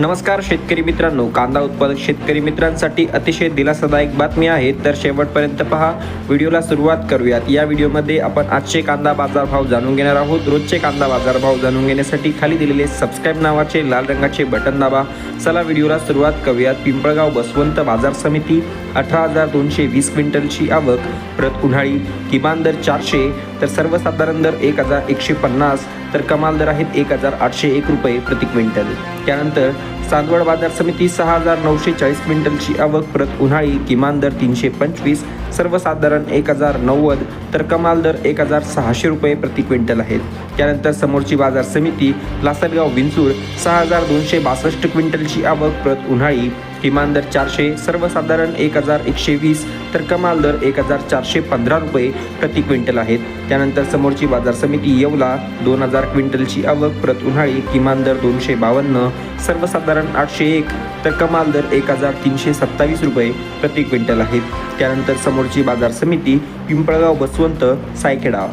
नमस्कार शेतकरी मित्रांनो कांदा उत्पादक शेतकरी मित्रांसाठी अतिशय दिलासादायक बातमी आहे. तर शेवटपर्यंत पहा व्हिडिओला सुरुवात करूयात. या व्हिडिओमध्ये आपण आजचे कांदा बाजार भाव जाणून घेणार आहोत. रोजचे कांदा बाजार भाव जाणून घेण्यासाठी खाली दिलेले सबस्क्राईब नावाचे लाल रंगाचे बटन दाबा. चला व्हिडिओला सुरुवात करूयात. पिंपळगाव बसवंत बाजार समिती अठरा हजार दोनशे वीस क्विंटलची आवक प्रत उन्हाळी किमान दर चारशे तर सर्वसाधारण दर एक हजार एकशे पन्नास तर कमाल दर आहेत एक हजार आठशे एक रुपये प्रति क्विंटल. त्यानंतर चांदवड बाजार समिती सहा हजार नऊशे चाळीस क्विंटलची आवक प्रत उन्हाळी किमान दर तीनशे पंचवीस सर्वसाधारण एक हजार नव्वद तर कमाल दर एक हजार सहाशे रुपये प्रति क्विंटल आहेत. त्यानंतर समोरची बाजार समिती लासलगाव विंचूर सहा हजार दोनशे बासष्ट क्विंटलची आवक प्रत उन्हाळी किमान दर चारशे सर्वसाधारण एक हजार एकशे वीस तर कमाल दर एक हजार चारशे पंधरा रुपये प्रति क्विंटल आहेत. त्यानंतर समोरची बाजार समिती येवला दोन हजार क्विंटलची आवक प्रत उन्हाळी किमान दर दोनशे बावन्न सर्वसाधारण आठशे एक तर कमाल दर एक हजार तीनशे सत्तावीस रुपये प्रति क्विंटल आहेत. त्यानंतर समोरची बाजार समिती पिंपळगाव बसवंत सायखेडा.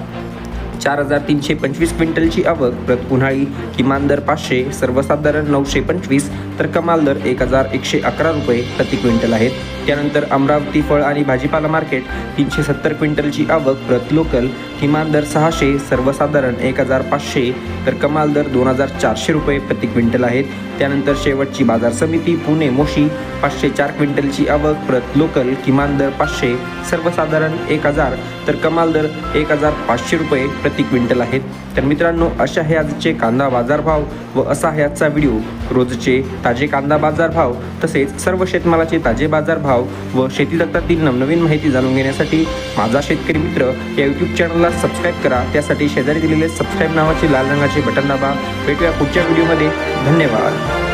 चार हजार तीनशे पंचवीस क्विंटलची आवक प्रत उन्हाळी किमान दर पाचशे सर्वसाधारण नऊशे पंचवीस तर कमाल दर एक हजार एकशे अकरा रुपये प्रति क्विंटल आहेत. त्यानंतर अमरावती फळ आणि भाजीपाला मार्केट तीनशे सत्तर क्विंटलची आवक प्रत लोकल. किमान दर सहाशे सर्वसाधारण एक हजार पाचशे तर कमाल दर दोन हजार चारशे रुपये प्रति क्विंटल आहेत. त्यानंतर शेवटची बाजार समिती पुणे मोशी पाचशे चार क्विंटलची आवक प्रत लोकल किमान दर पाचशे सर्वसाधारण एक हजार तर कमाल दर एक हजार पाचशे रुपये प्रति क्विंटल आहेत. तर मित्रांनो अशा हे आजचे कांदा बाजारभाव व असा हे आजचा व्हिडिओ रोजचे ताजे कांदा बाजारभाव तसेच सर्व शेतमालाचे ताजे बाजारभाव व शेती दत्तातील नवनवीन माहिती जाणून घेण्यासाठी माझा शेतकरी मित्र या यूट्यूब चॅनलला सबस्क्राईब करा. त्यासाठी शेजारी दिलेले सबस्क्राईब नावाचे लाल रंगाचे बटन दाबा. भेटूया पुढच्या व्हिडिओमध्ये. धन्यवाद.